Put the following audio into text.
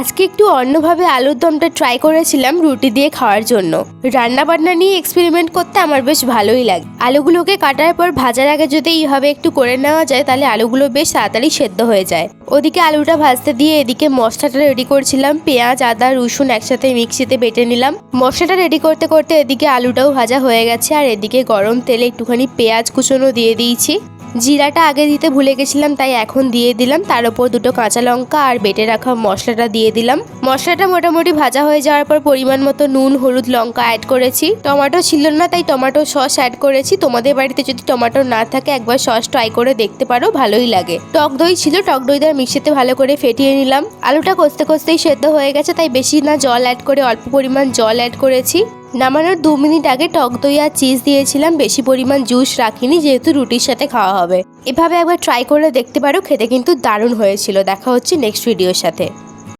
আজকে একটু অন্যভাবে আলুর দমটা ট্রাই করেছিলাম রুটি দিয়ে খাওয়ার জন্য। রান্না বান্না নিয়ে এক্সপেরিমেন্ট করতে আমার বেশ ভালোই লাগে। আলুগুলোকে কাটার পর ভাজার আগে যদি এইভাবে একটু করে নেওয়া যায়, তাহলে আলুগুলো বেশ তাড়াতাড়ি সেদ্ধ হয়ে যায়। ওদিকে আলুটা ভাজতে দিয়ে এদিকে মশলাটা রেডি করছিলাম। পেঁয়াজ, আদা, রসুন একসাথে মিক্সিতে বেটে নিলাম। মশলাটা রেডি করতে করতে এদিকে আলুটাও ভাজা হয়ে গেছে। আর এদিকে গরম তেলে একটুখানি পেঁয়াজ কুচোনো দিয়ে দিয়েছি। জিরাটা আগে দিতে ভুলে গেছিলাম, তাই এখন দিয়ে দিলাম। তার উপর দুটো কাঁচা লঙ্কা আর বেটে রাখা মশলাটা দিয়ে দিলাম। মশলাটা মোটামুটি ভাজা হয়ে যাওয়ার পর পরিমাণ মতো নুন, হলুদ লঙ্কা অ্যাড করেছি। টমেটো ছিল না, তাই টমেটো সস অ্যাড করেছি। তোমাদের বাড়িতে যদি টমেটো না থাকে, একবার সস ট্রাই করে দেখতে পারো, ভালোই লাগে। টক দই ছিল, টক দই দেওয়ার মিক্সিতে ভালো করে ফেটিয়ে নিলাম। আলুটা কষতে কষতেই সেদ্ধ হয়ে গেছে, তাই বেশি না জল অ্যাড করে অল্প পরিমাণ জল অ্যাড করেছি। নামানোর দু মিনিট আগে টক দই আর চিজ দিয়েছিলাম, বেশি পরিমাণ জুস রাখিনি, যেহেতু রুটির সাথে খাওয়া হবে। এভাবে একবার ট্রাই করে দেখতে পারো, খেতে কিন্তু দারুণ হয়েছিল। দেখা হচ্ছে নেক্সট ভিডিওর সাথে।